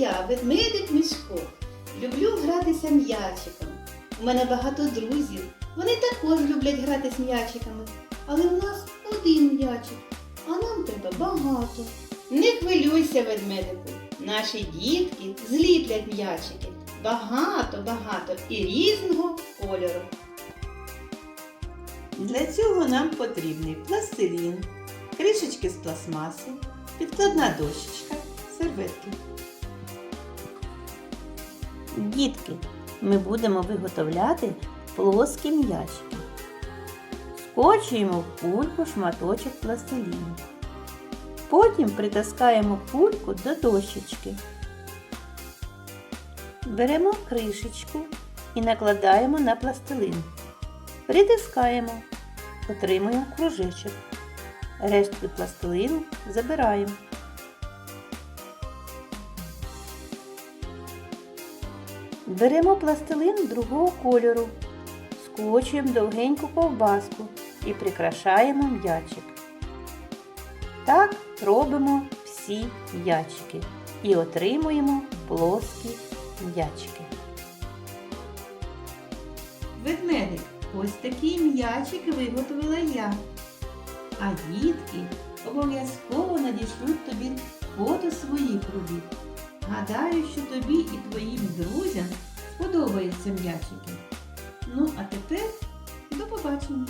я, ведмедик Мишко. Люблю гратися м'ячиком. У мене багато друзів. Вони також люблять грати з м'ячиками. Але в нас один м'ячик, а нам треба багато. Не хвилюйся, ведмедику. Наші дітки зліплять м'ячики. Багато, багато і різного кольору. Для цього нам потрібний пластилін, кришечки з пластмаси, підкладна дощечка, серветки. Дітки, ми будемо виготовляти плоскі м'ячики. Скочуємо в кульку шматочок пластиліну. Потім притискаємо кульку до дощечки. Беремо кришечку і накладаємо на пластилин. Притискаємо, отримуємо кружечок. Рештки пластилину забираємо. Беремо пластилин другого кольору, скочуємо довгеньку ковбаску і прикрашаємо м'ячик. Так робимо всі м'ячики і отримуємо плоскі м'ячики. Ведмедик, ось такий м'ячик виготовила я. А дітки обов'язково надішлють тобі фото своїх робіт. Гадаю, що тобі і твоїм друзям сподобаються м'ячики. Ну, а тепер до побачення!